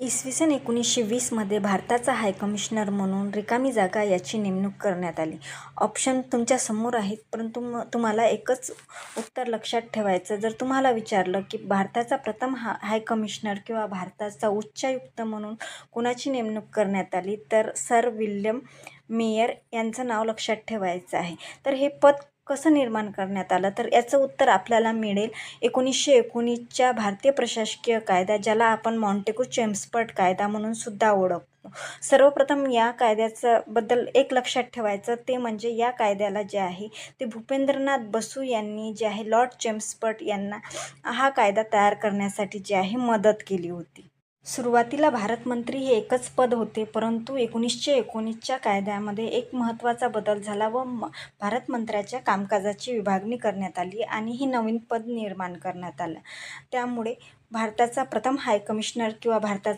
इसवी सन एकोणीसशे वीसमध्ये भारताचा हायकमिशनर म्हणून रिकामी जागा याची नेमणूक करण्यात आली. ऑप्शन तुमच्यासमोर आहेत परंतु म तुम्हाला एकच उत्तर लक्षात ठेवायचं. जर तुम्हाला विचारलं की भारताचा प्रथम हा हायकमिशनर किंवा भारताचा उच्चायुक्त म्हणून कोणाची नेमणूक करण्यात आली तर सर विल्यम मेयर यांचं नाव लक्षात ठेवायचं आहे. तर हे पद कसं निर्माण करण्यात आलं? तर याचं उत्तर आपल्याला मिळेल. एकोणीसशे एकोणीसच्या भारतीय प्रशासकीय कायदा ज्याला आपण मॉन्टेको चेम्सपर्ट कायदा म्हणून सुद्धा ओळखतो. सर्वप्रथम या कायद्याचं बद्दल एक लक्षात ठेवायचं. ते म्हणजे या कायद्याला जे आहे ते भूपेंद्रनाथ बसू यांनी जे आहे लॉर्ड चेम्सपर्ट यांना हा कायदा तयार करण्यासाठी जे आहे मदत केली होती. सुरुवातीला भारतमंत्री हे एकच पद होते परंतु एकोणीसशे एकोणीसच्या कायद्यामध्ये एक महत्त्वाचा बदल झाला व म भारतमंत्र्याच्या कामकाजाची विभागणी करण्यात आली आणि ही नवीन पद निर्माण करण्यात आलं. त्यामुळे भारताचा प्रथम हायकमिशनर किंवा भारताचा